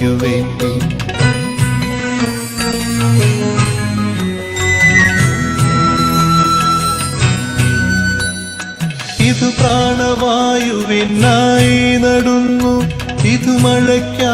നാളേക്കു വേണ്ടി. ഇത് പ്രാണവായുവിനായി നടുന്നു. ഇത് മഴയ്ക്കായി